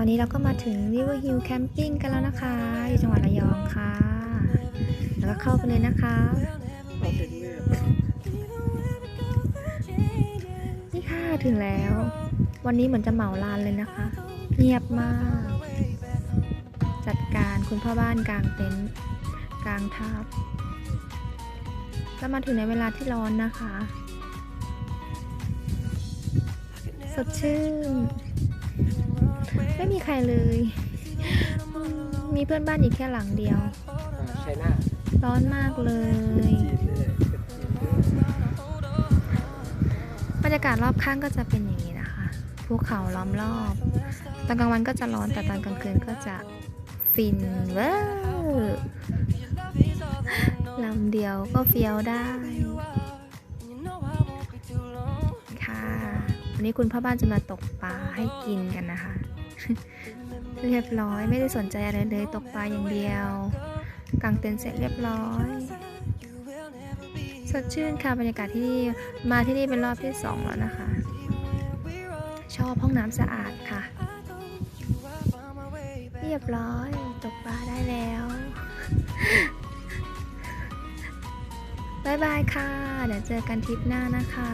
ตอนนี้เราก็มาถึง River Hill Camping กันแล้วนะคะ อยู่จังหวัดระยองค่ะ แล้วก็เข้าไปเลยนะคะ นี่ค่ะถึงแล้ว วันนี้เหมือนจะเหมาลานเลยนะคะ เงียบมาก จัดการคุณพ่อบ้านกลางเต็นท์กลางทับก็มาถึงในเวลาที่ร้อนนะคะ สดชื่น ไม่มีใครเลยอืมมีเพื่อนบ้านอีกแค่หลังเดียว ใช่หน้าร้อนมากเลยจีนเลยจีนด้วยบรรยากาศรอบข้างก็จะเป็นอย่างนี้นะคะ ภูเขาล้อมรอบ ตอนกลางวันก็จะร้อนแต่ตอนกลางคืนก็จะฟินเวอร์ลำเดียวก็เฟี้ยวได้ ค่ะ วันนี้คุณพ่อบ้านจะมาตกปลาให้กินกันนะคะ เรียบร้อยไม่ได้สนใจอะไรเลยตกปลาอย่างเดียวกางเต็นท์เสร็จเรียบร้อย สดชื่นค่ะบรรยากาศที่นี่มาที่นี่เป็นรอบที่สองแล้วนะคะ ชอบห้องน้ำสะอาดค่ะ เรียบร้อยตกปลาได้แล้วบายบายค่ะ เดี๋ยวเจอกันทริปหน้านะคะ